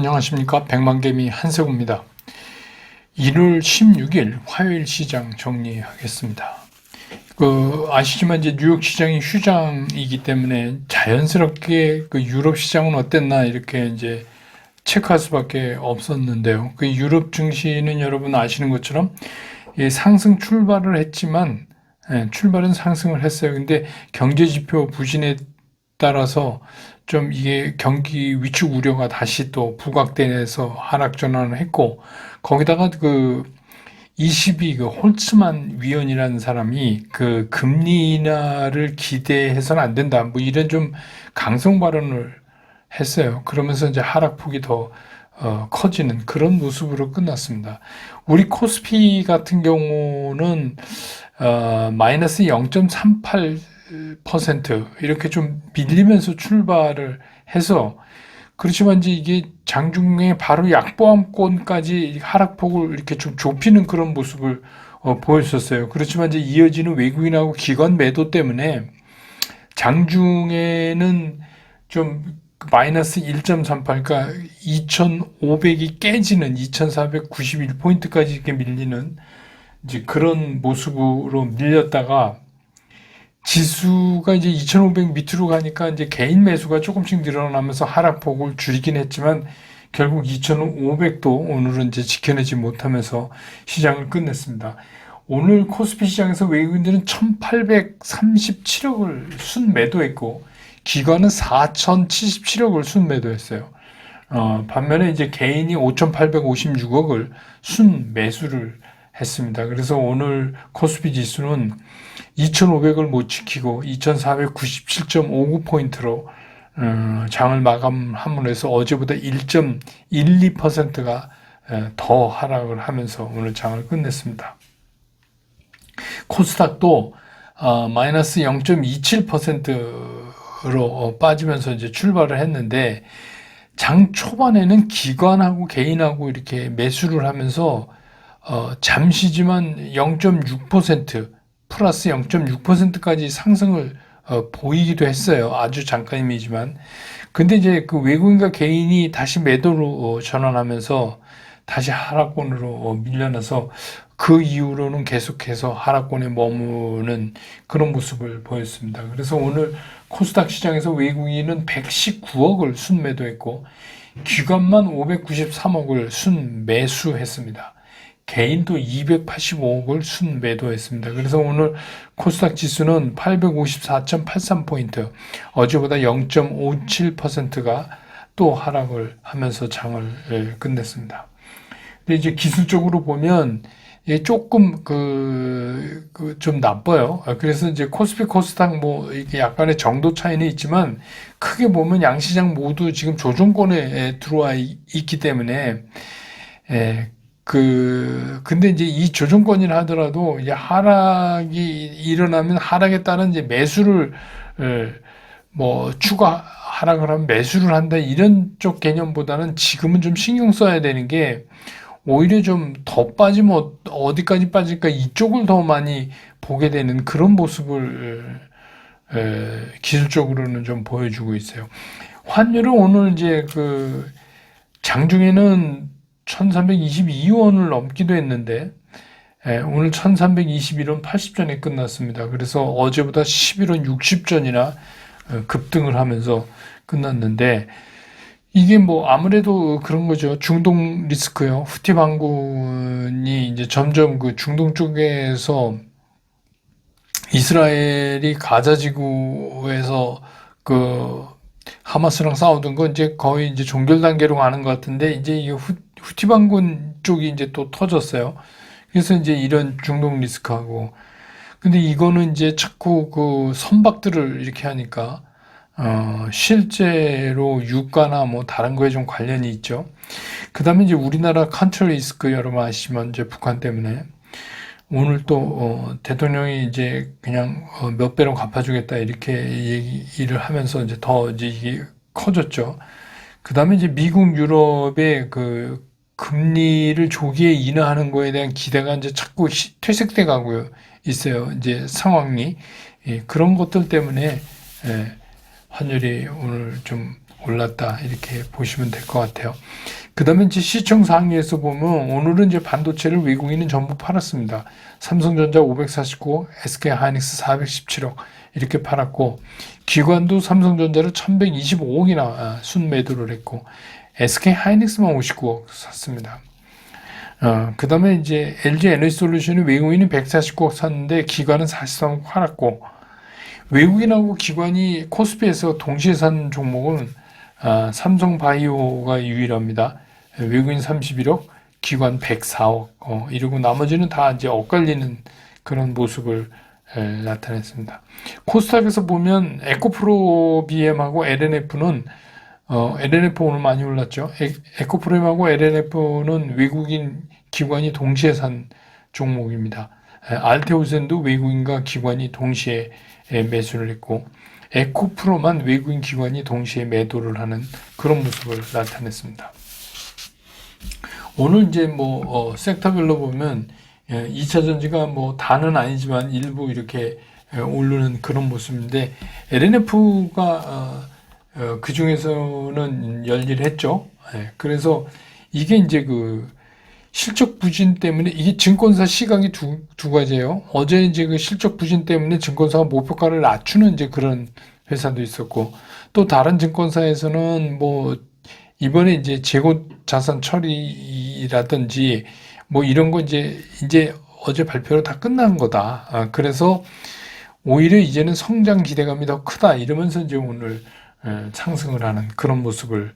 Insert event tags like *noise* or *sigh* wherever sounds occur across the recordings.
안녕하십니까 백만개미 한세구입니다. 1월 16일 화요일 시장 정리하겠습니다. 그 아시지만 이제 뉴욕 시장이 휴장이기 때문에 자연스럽게 그 유럽 시장은 어땠나 이렇게 이제 체크할 수밖에 없었는데요. 그 유럽 증시는 여러분 아시는 것처럼 예, 상승 출발을 했지만 예, 출발은 상승을 했어요. 근데 경제 지표 부진에 따라서 좀 이게 경기 위축 우려가 다시 또 부각돼서 하락 전환을 했고 거기다가 그 22, 그 홀츠만 위원이라는 사람이 그 금리 인하를 기대해서는 안 된다. 뭐 이런 좀 강성 발언을 했어요. 그러면서 이제 하락폭이 더 어, 커지는 그런 모습으로 끝났습니다. 우리 코스피 같은 경우는 어, 마이너스 0.38% 이렇게 좀 밀리면서 출발을 해서 그렇지만 이제 이게 장중에 바로 약보암권까지 하락폭을 이렇게 좀 좁히는 그런 모습을 어, 보였었어요. 그렇지만 이제 이어지는 외국인하고 기관 매도 때문에 장중에는 좀 마이너스 1.38, 그러니까 2,500이 깨지는 2,491포인트까지 이렇게 밀리는 이제 그런 모습으로 밀렸다가 지수가 이제 2,500 밑으로 가니까 이제 개인 매수가 조금씩 늘어나면서 하락폭을 줄이긴 했지만 결국 2,500도 오늘은 이제 지켜내지 못하면서 시장을 끝냈습니다. 오늘 코스피 시장에서 외국인들은 1,837억을 순매도했고 기관은 4,077억을 순매도했어요. 어, 반면에 이제 개인이 5,856억을 순매수를 했습니다. 그래서 오늘 코스피 지수는 2,500을 못 지키고 2,497.59포인트로 어, 장을 마감함으로 해서 어제보다 1.12%가 더 하락을 하면서 오늘 장을 끝냈습니다. 코스닥도 어, 마이너스 0.27%로 어, 빠지면서 이제 출발을 했는데 장 초반에는 기관하고 개인하고 이렇게 매수를 하면서 어, 잠시지만 0.6% 플러스 0.6%까지 상승을 어, 보이기도 했어요. 아주 잠깐이지만. 근데 이제 그 외국인과 개인이 다시 매도로 어, 전환하면서 다시 하락권으로 어, 밀려나서 그 이후로는 계속해서 하락권에 머무는 그런 모습을 보였습니다. 그래서 오늘 코스닥 시장에서 외국인은 119억을 순매도했고 기관만 593억을 순매수했습니다. 개인도 285억을 순매도했습니다. 그래서 오늘 코스닥 지수는 854.83포인트, 어제보다 0.57%가 또 하락을 하면서 장을 예, 끝냈습니다. 근데 이제 기술적으로 보면 조금 그, 그, 좀 나빠요. 그래서 이제 코스피 코스닥 뭐, 이게 약간의 정도 차이는 있지만, 크게 보면 양시장 모두 지금 조정권에 들어와 있기 때문에, 예, 그 근데 이제 이 조정권이라 하더라도 이제 하락이 일어나면 하락에 따른 이제 매수를 뭐 추가 하락을 하면 매수를 한다 이런 쪽 개념보다는 지금은 좀 신경 써야 되는 게 오히려 좀 더 빠지면 어디까지 빠질까 이쪽을 더 많이 보게 되는 그런 모습을 기술적으로는 좀 보여주고 있어요. 환율은 오늘 이제 그 장중에는 1322원을 넘기도 했는데 예, 오늘 1321원 80전에 끝났습니다. 그래서 어제보다 11원 60전이나 어, 급등을 하면서 끝났는데 이게 뭐 아무래도 그런 거죠. 중동 리스크요. 후티 반군이 이제 점점 그 중동 쪽에서 이스라엘이 가자 지구에서 그 하마스랑 싸우던 건 이제 거의 이제 종결 단계로 가는 것 같은데 이제 이 후, 후티 반군 쪽이 이제 또 터졌어요. 그래서 이제 이런 중동 리스크하고 근데 이거는 이제 자꾸 그 선박들을 이렇게 하니까 어 실제로 유가나 뭐 다른 거에 좀 관련이 있죠. 그 다음에 이제 우리나라 컨트롤 리스크 여러분 아시면 이제 북한 때문에 오늘 또 어, 대통령이 이제 그냥 어, 몇 배로 갚아주겠다 이렇게 얘기를 하면서 이제 더 이제 이게 커졌죠. 그 다음에 이제 미국 유럽의 그 금리를 조기에 인하하는 거에 대한 기대가 이제 자꾸 퇴색돼 가고 있어요. 이제 상황이 예, 그런 것들 때문에 예, 환율이 오늘 좀 올랐다 이렇게 보시면 될 것 같아요. 그 다음에 이제 시청 상위에서 보면 오늘은 이제 반도체를 외국인은 전부 팔았습니다. 삼성전자 549억, SK 하이닉스 417억 이렇게 팔았고 기관도 삼성전자를 1125억이나 순매도를 했고 SK 하이닉스만 59억 샀습니다. 어, 그 다음에 이제 LG 에너지 솔루션이 외국인이 149억 샀는데 기관은 43억 팔았고 외국인하고 기관이 코스피에서 동시에 산 종목은 아, 삼성바이오가 유일합니다. 외국인 31억, 기관 104억, 어, 이러고 나머지는 다 이제 엇갈리는 그런 모습을 에, 나타냈습니다. 코스닥에서 보면 에코프로 BM하고 LNF는 어, LNF 오늘 많이 올랐죠. 에, 에코프로엠하고 LNF는 외국인 기관이 동시에 산 종목입니다. 에, 알테오젠도 외국인과 기관이 동시에 에, 매수를 했고 에코프로만 외국인 기관이 동시에 매도를 하는 그런 모습을 나타냈습니다. 오늘 이제 뭐 어, 섹터별로 보면 예, 2차 전지가 뭐 다는 아니지만 일부 이렇게 예, 오르는 그런 모습인데 LNF가 어, 어, 그 중에서는 열일했죠. 예, 그래서 이게 이제 그 실적 부진 때문에 이게 증권사 시각이 두, 두 가지예요. 어제 이제 그 실적 부진 때문에 증권사가 목표가를 낮추는 이제 그런 회사도 있었고 또 다른 증권사에서는 뭐 이번에 이제 재고 자산 처리라든지 뭐 이런 거 이제 이제 어제 발표로 다 끝난 거다. 아, 그래서 오히려 이제는 성장 기대감이 더 크다 이러면서 이제 오늘 에, 상승을 하는 그런 모습을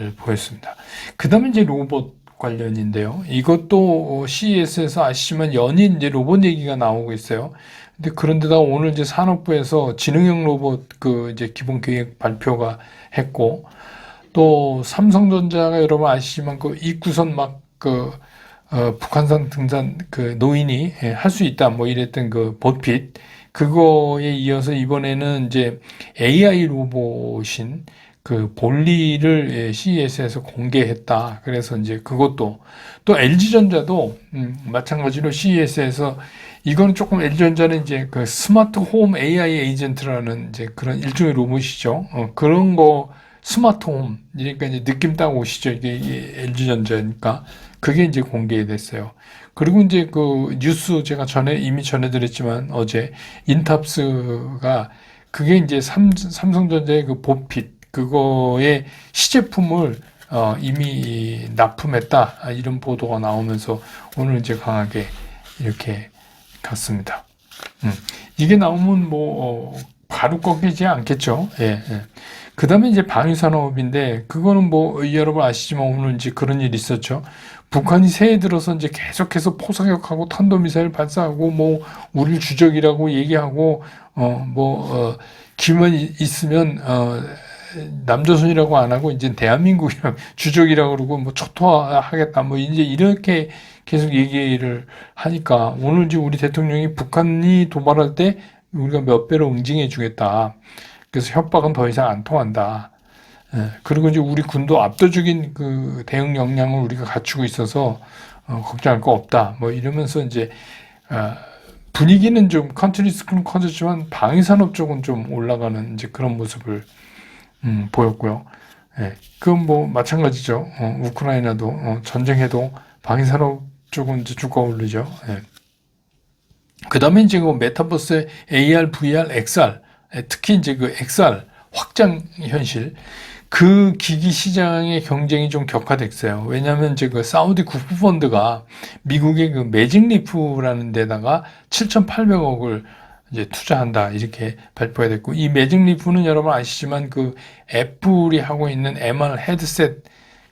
에, 보였습니다. 그 다음에 이제 로봇 관련인데요. 이것도 CES에서 아시지만 연인 이제 로봇 얘기가 나오고 있어요. 근데 그런데다 오늘 이제 산업부에서 지능형 로봇 그 이제 기본 계획 발표가 했고 또 삼성전자가 여러분 아시지만 그 입구선 막그 어, 북한산 등산 그 노인이 예, 할수 있다 뭐 이랬던 그 버핏 그거에 이어서 이번에는 이제 AI 로봇인 그 볼리를 예, CES에서 공개했다. 그래서 이제 그것도 또 LG전자도 음, 마찬가지로 CES에서 이거는 조금 LG전자는 이제 그 스마트 홈 AI 에이전트라는 이제 그런 일종의 로봇이죠. 어, 그런 거 스마트 홈 그러니까 이제 느낌 딱 오시죠. 이게, 이게 LG전자니까 그게 이제 공개됐어요. 그리고 이제 그 뉴스 제가 전에 이미 전해드렸지만 어제 인탑스가 그게 이제 삼, 삼성전자의 그 보핏 그거의 시제품을 어, 이미 납품했다 아, 이런 보도가 나오면서 오늘 이제 강하게 이렇게 갔습니다. 음. 이게 나오면 뭐 어, 바로 꺾이지 않겠죠. 예, 예. 그 다음에 이제 방위산업인데 그거는 뭐 여러분 아시지만 오늘 이제 그런 일이 있었죠. 북한이 새해 들어서 이제 계속해서 포사격하고 탄도미사일 발사하고 뭐 우리를 주적이라고 얘기하고 어 뭐 어, 기만 있으면 어 남조선이라고 안 하고 이제 대한민국이랑 *laughs* 주적이라고 그러고 뭐 초토화하겠다 뭐 이제 이렇게 계속 얘기를 하니까 오늘 이제 우리 대통령이 북한이 도발할 때 우리가 몇 배로 응징해 주겠다. 그래서 협박은 더 이상 안 통한다. 예, 그리고 이제 우리 군도 압도적인 그 대응 역량을 우리가 갖추고 있어서 어, 걱정할 거 없다. 뭐 이러면서 이제 어, 분위기는 좀 컨트리 스크는 커졌지만 방위산업 쪽은 좀 올라가는 이제 그런 모습을 음, 보였고요. 예, 그건 뭐 마찬가지죠. 어, 우크라이나도 어, 전쟁해도 방위산업 쪽은 이제 주가 오르죠. 예. 그 다음에 이제 그 메타버스의 AR, VR, XR, 예, 특히 이제 그 XR 확장 현실 그 기기 시장의 경쟁이 좀 격화됐어요. 왜냐하면 이제 그 사우디 국부펀드가 미국의 그 매직리프라는 데다가 7,800억을 이제 투자한다 이렇게 발표가 됐고 이 매직리프는 여러분 아시지만 그 애플이 하고 있는 MR 헤드셋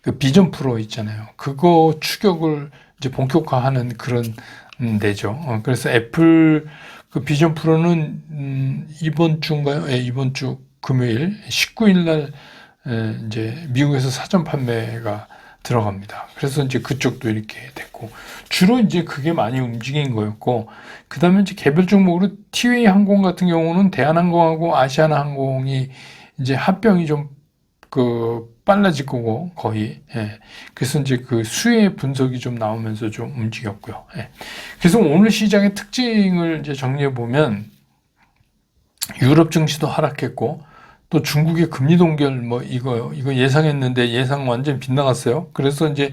그 비전 프로 있잖아요. 그거 추격을 이제 본격화하는 그런 음, 데죠. 어, 그래서 애플 그 비전 프로는 음, 이번 주인가요? 예, 이번 주 금요일 19일 날 에, 이제 미국에서 사전 판매가 들어갑니다. 그래서 이제 그쪽도 이렇게 됐고 주로 이제 그게 많이 움직인 거였고 그 다음에 이제 개별 종목으로 티웨이 항공 같은 경우는 대한항공하고 아시아나 항공이 이제 합병이 좀그 빨라질 거고 거의 예. 그래서 이제 그 수혜 분석이 좀 나오면서 좀 움직였고요. 예. 그래서 오늘 시장의 특징을 이제 정리해 보면 유럽 증시도 하락했고 또 중국의 금리 동결 뭐 이거 이거 예상했는데 예상 완전 빗나갔어요. 그래서 이제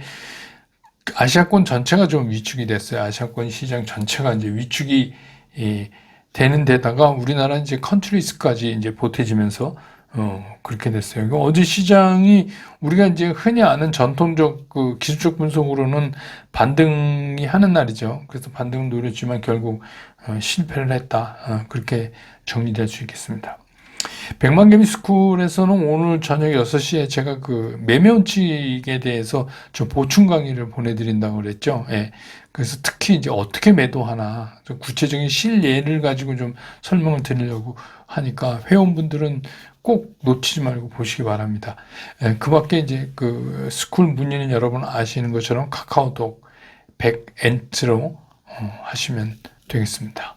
아시아권 전체가 좀 위축이 됐어요. 아시아권 시장 전체가 이제 위축이 이, 되는 데다가 우리나라 이제 컨트리스까지 이제 보태지면서 어, 그렇게 됐어요. 그러니까 어제 시장이 우리가 이제 흔히 아는 전통적 그 기술적 분석으로는 반등이 하는 날이죠. 그래서 반등을 노렸지만 결국 어, 실패를 했다. 어, 그렇게 정리될 수 있겠습니다. 백만개미 스쿨에서는 오늘 저녁 6시에 제가 그 매매원칙에 대해서 좀 보충 강의를 보내드린다고 그랬죠. 예. 그래서 특히 이제 어떻게 매도하나 좀 구체적인 실예를 가지고 좀 설명을 드리려고 하니까 회원분들은 꼭 놓치지 말고 보시기 바랍니다. 예, 그 밖에 이제 그 스쿨 문의는 여러분 아시는 것처럼 카카오톡 백엔트로 어, 하시면 되겠습니다.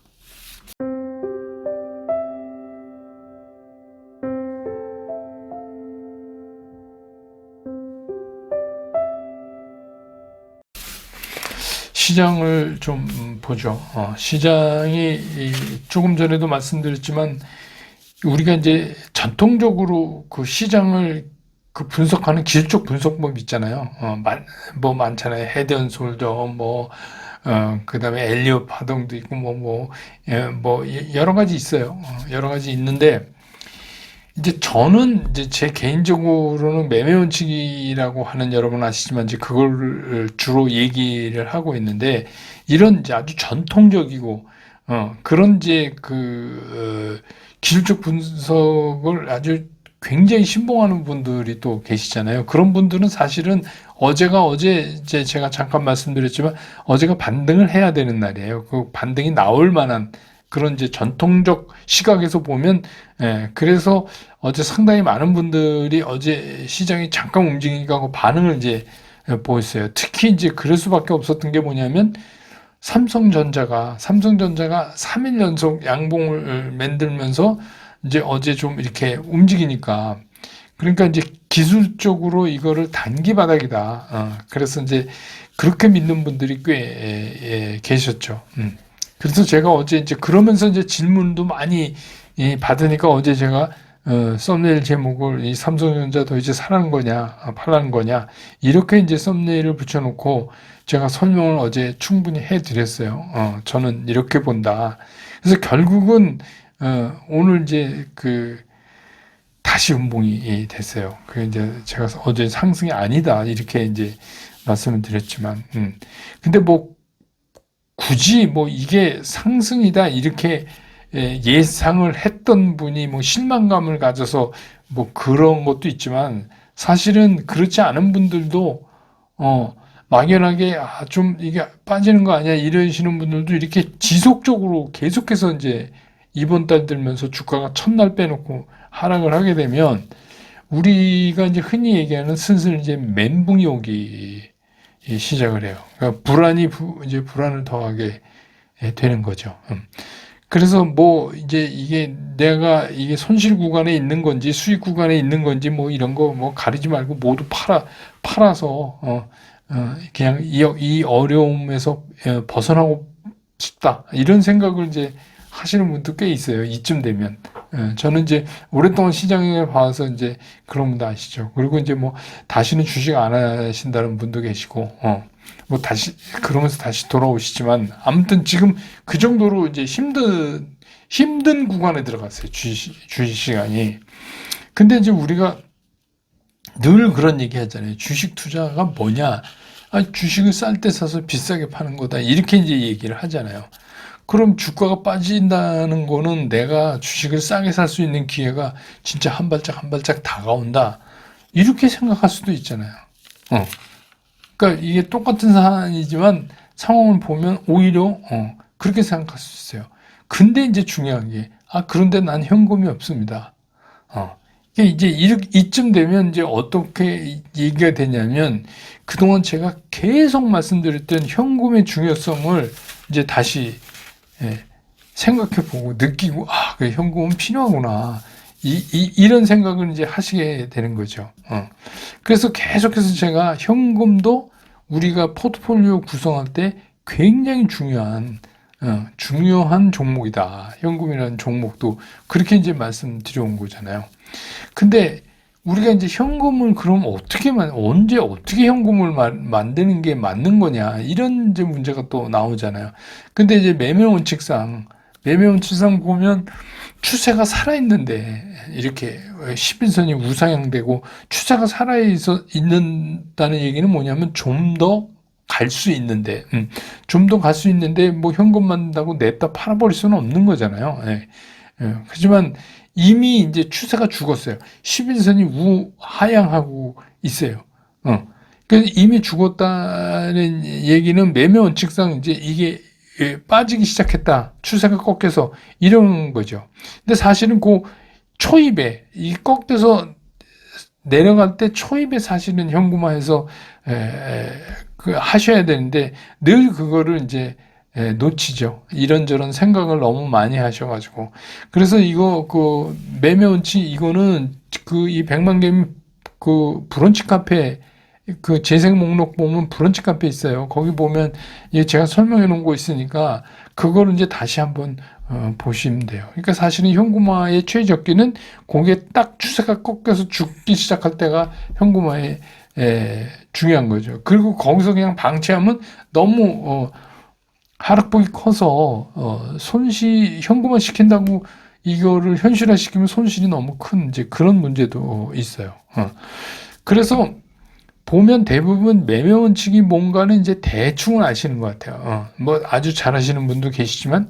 시장을 좀 보죠. 어, 시장이 이 조금 전에도 말씀드렸지만 우리가 이제 전통적으로 그 시장을 그 분석하는 기술적 분석법 있잖아요. 어, 많, 뭐 많잖아요. 헤드앤솔더 뭐 어, 그 다음에 엘리엇 파동도 있고 뭐 뭐, 예, 뭐 여러 가지 있어요. 어, 여러 가지 있는데 이제 저는 이제 제 개인적으로는 매매 원칙이라고 하는 여러분 아시지만 이제 그걸 주로 얘기를 하고 있는데 이런 이제 아주 전통적이고 어 그런 이제 그 어, 기술적 분석을 아주 굉장히 신봉하는 분들이 또 계시잖아요. 그런 분들은 사실은 어제가 어제 이제 제가 잠깐 말씀드렸지만 어제가 반등을 해야 되는 날이에요. 그 반등이 나올 만한 그런 이제 전통적 시각에서 보면 예, 그래서 어제 상당히 많은 분들이 어제 시장이 잠깐 움직이고 반응을 이제 보였어요. 특히 이제 그럴 수밖에 없었던 게 뭐냐면 삼성전자가 삼성전자가 3일 연속 양봉을 만들면서 이제 어제 좀 이렇게 움직이니까 그러니까 이제 기술적으로 이거를 단기 바닥이다. 어, 그래서 이제 그렇게 믿는 분들이 꽤 예, 예, 계셨죠. 음. 그래서 제가 어제 이제 그러면서 이제 질문도 많이 이, 받으니까 어제 제가 어, 썸네일 제목을 이 삼성전자 더 이제 사라는 거냐, 아, 팔라는 거냐, 이렇게 이제 썸네일을 붙여놓고 제가 설명을 어제 충분히 해드렸어요. 어, 저는 이렇게 본다. 그래서 결국은, 어, 오늘 이제 그, 다시 음봉이 됐어요. 그 이제 제가 어제 상승이 아니다. 이렇게 이제 말씀을 드렸지만, 음. 근데 뭐, 굳이 뭐 이게 상승이다. 이렇게 예, 예상을 했던 분이 뭐 실망감을 가져서 뭐 그런 것도 있지만 사실은 그렇지 않은 분들도 어 막연하게 아 좀 이게 빠지는 거 아니야 이러시는 분들도 이렇게 지속적으로 계속해서 이제 이번 달 들면서 주가가 첫날 빼놓고 하락을 하게 되면 우리가 이제 흔히 얘기하는 슬슬 이제 멘붕이 오기 시작을 해요. 그러니까 불안이 부, 이제 불안을 더하게 되는 거죠. 음. 그래서 뭐 이제 이게 내가 이게 손실 구간에 있는 건지 수익 구간에 있는 건지 뭐 이런 거 뭐 가리지 말고 모두 팔아 팔아서 어, 어 그냥 이, 이 어려움에서 어, 벗어나고 싶다 이런 생각을 이제 하시는 분도 꽤 있어요. 이쯤 되면 어, 저는 이제 오랫동안 시장에 봐서 이제 그런 분도 아시죠. 그리고 이제 뭐 다시는 주식 안 하신다는 분도 계시고 어. 뭐 다시 그러면서 다시 돌아오시지만 아무튼 지금 그 정도로 이제 힘든 힘든 구간에 들어갔어요 주식 주식 시간이. 근데 이제 우리가 늘 그런 얘기 하잖아요. 주식 투자가 뭐냐? 아, 주식을 쌀 때 사서 비싸게 파는 거다. 이렇게 이제 얘기를 하잖아요. 그럼 주가가 빠진다는 거는 내가 주식을 싸게 살 수 있는 기회가 진짜 한 발짝 한 발짝 다가온다. 이렇게 생각할 수도 있잖아요. 어. 그러니까 이게 똑같은 사안이지만 상황을 보면 오히려 어, 그렇게 생각할 수 있어요. 근데 이제 중요한 게, 아, 그런데 난 현금이 없습니다. 어. 이제 이쯤 되면 이제 어떻게 얘기가 되냐면, 그동안 제가 계속 말씀드렸던 현금의 중요성을 이제 다시, 예, 생각해 보고 느끼고, 아, 그래, 현금은 필요하구나. 이, 이, 이런 생각을 이제 하시게 되는 거죠. 어. 그래서 계속해서 제가 현금도 우리가 포트폴리오 구성할 때 굉장히 중요한, 어, 중요한 종목이다. 현금이라는 종목도 그렇게 이제 말씀드려온 거잖아요. 근데 우리가 이제 현금을 그럼 어떻게 만 언제 어떻게 현금을 마- 만드는 게 맞는 거냐 이런 이제 문제가 또 나오잖아요. 근데 이제 매매 원칙상 매매 원칙상 보면 추세가 살아 있는데 이렇게 11선이 우상향되고 추세가 살아 있어 있는다는 얘기는 뭐냐면 좀 더 갈 수 있는데 좀더 갈 수 있는데 뭐 현금 만든다고 냈다 팔아버릴 수는 없는 거잖아요. 예. 예. 하지만 이미 이제 추세가 죽었어요. 11선이 우하향하고 있어요. 어. 그래서 이미 죽었다는 얘기는 매매 원칙상 이제 이게 예, 빠지기 시작했다. 추세가 꺾여서 이런 거죠. 근데 사실은 그 초입에 이 꺾여서 내려갈 때 초입에 사실은 현금화해서 에, 에, 그 하셔야 되는데 늘 그거를 이제 에, 놓치죠. 이런저런 생각을 너무 많이 하셔가지고 그래서 이거 그 매매 원칙 이거는 그 이 백만 개그 브런치 카페 그 재생 목록 보면 브런치 카페 있어요. 거기 보면 예 제가 설명해 놓은 거 있으니까 그거를 이제 다시 한번 어, 보시면 돼요. 그러니까 사실은 현금화의 최적기는 고게 딱 추세가 꺾여서 죽기 시작할 때가 현금화의 에, 중요한 거죠. 그리고 거기서 그냥 방치하면 너무 어, 하락폭이 커서 어, 손실 현금화 시킨다고 이거를 현실화 시키면 손실이 너무 큰 이제 그런 문제도 있어요. 어. 그래서 보면 대부분 매매 원칙이 뭔가는 이제 대충은 아시는 것 같아요. 어, 뭐 아주 잘하시는 분도 계시지만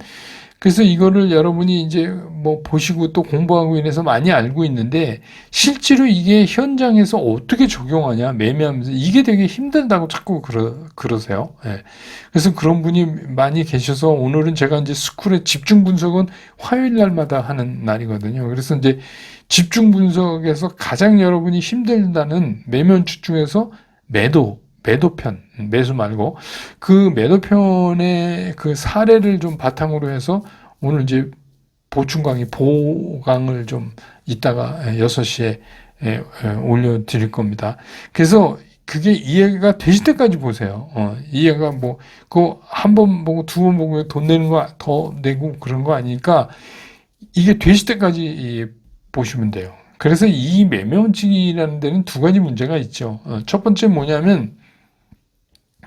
그래서 이거를 여러분이 이제 뭐 보시고 또 공부하고 인해서 많이 알고 있는데 실제로 이게 현장에서 어떻게 적용하냐 매매하면서 이게 되게 힘들다고 자꾸 그러, 그러세요. 예. 그래서 그런 분이 많이 계셔서 오늘은 제가 이제 스쿨의 집중 분석은 화요일 날마다 하는 날이거든요. 그래서 이제 집중 분석에서 가장 여러분이 힘들다는 원칙 중에서 매도 매도편, 매수 말고 그 매도편의 그 사례를 좀 바탕으로 해서 오늘 이제 보충 강의 보강을 좀 이따가 6시에 올려 드릴 겁니다. 그래서 그게 이해가 되실 때까지 보세요. 어, 이해가 뭐, 그 한 번 보고 두 번 보고 돈 내는 거 더 내고 그런 거 아니니까 이게 되실 때까지 보시면 돼요. 그래서 이 매매 원칙이라는 데는 두 가지 문제가 있죠. 어, 첫 번째 뭐냐면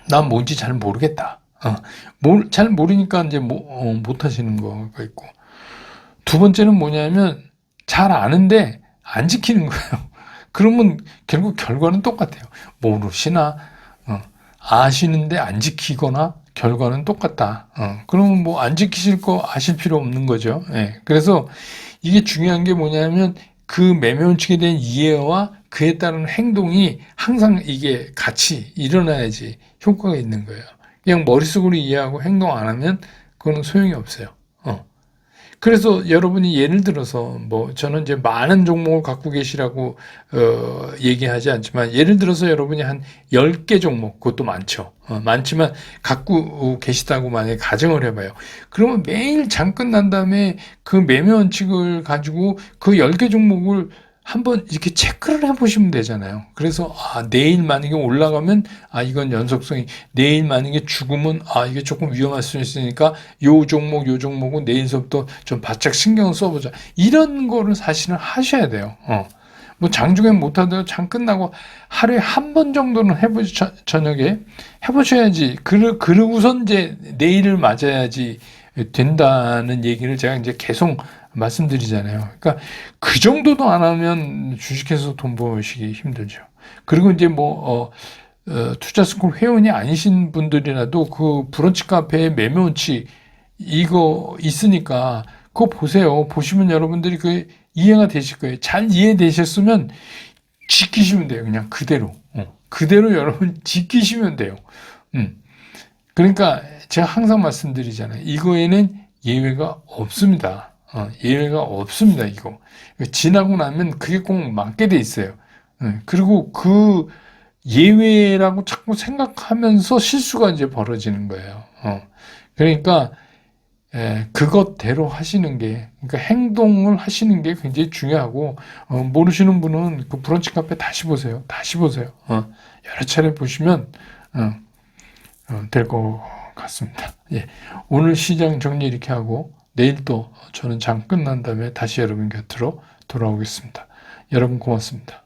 난 뭔지 잘 모르겠다. 어, 뭘, 잘 모르니까 이제 뭐, 어, 못 하시는 거가 있고. 두 번째는 뭐냐면 잘 아는데 안 지키는 거예요. *laughs* 그러면 결국 결과는 똑같아요. 모르시나, 어, 아시는데 안 지키거나 결과는 똑같다. 어, 그러면 뭐 안 지키실 거 아실 필요 없는 거죠. 예. 그래서 이게 중요한 게 뭐냐면 그 매매 원칙에 대한 이해와 그에 따른 행동이 항상 이게 같이 일어나야지 효과가 있는 거예요. 그냥 머릿속으로 이해하고 행동 안 하면 그거는 소용이 없어요. 어. 그래서 여러분이 예를 들어서 뭐 저는 이제 많은 종목을 갖고 계시라고 어, 얘기하지 않지만 예를 들어서 여러분이 한 10개 종목 그것도 많죠. 어, 많지만 갖고 계시다고 만약에 가정을 해 봐요. 그러면 매일 장 끝난 다음에 그 매매 원칙을 가지고 그 10개 종목을 한번 이렇게 체크를 해보시면 되잖아요. 그래서 아 내일 만약에 올라가면 아 이건 연속성이 내일 만약에 죽으면 아 이게 조금 위험할 수 있으니까 요 종목 요 종목은 내일서부터 좀 바짝 신경을 써보자. 이런 거를 사실은 하셔야 돼요. 어. 뭐 장중에 못하더라도 장 끝나고 하루에 한 번 정도는 해보시 저녁에 해보셔야지. 그러, 그러고선 이제 내일을 맞아야지 된다는 얘기를 제가 이제 계속 말씀드리잖아요. 그러니까 그 정도도 안 하면 주식해서 돈 버시기 힘들죠. 그리고 이제 뭐, 어, 어, 투자스쿨 회원이 아니신 분들이라도 그 브런치 카페에 매매 원칙 이거 있으니까 그거 보세요. 보시면 여러분들이 그 이해가 되실 거예요. 잘 이해되셨으면 지키시면 돼요. 그냥 그대로. 어. 그대로 여러분 *laughs* 지키시면 돼요. 음. 그러니까 제가 항상 말씀드리잖아요. 이거에는 예외가 없습니다. 어, 예외가 없습니다. 이거 지나고 나면 그게 꼭 맞게 돼 있어요. 어, 그리고 그 예외라고 자꾸 생각하면서 실수가 이제 벌어지는 거예요. 어, 그러니까 에, 그것대로 하시는 게, 그러니까 행동을 하시는 게 굉장히 중요하고, 어, 모르시는 분은 그 브런치 카페 다시 보세요. 다시 보세요. 어, 여러 차례 보시면, 어, 어, 될것 같습니다. 예. 오늘 시장 정리 이렇게 하고, 내일 또 저는 장 끝난 다음에 다시 여러분 곁으로 돌아오겠습니다. 여러분 고맙습니다.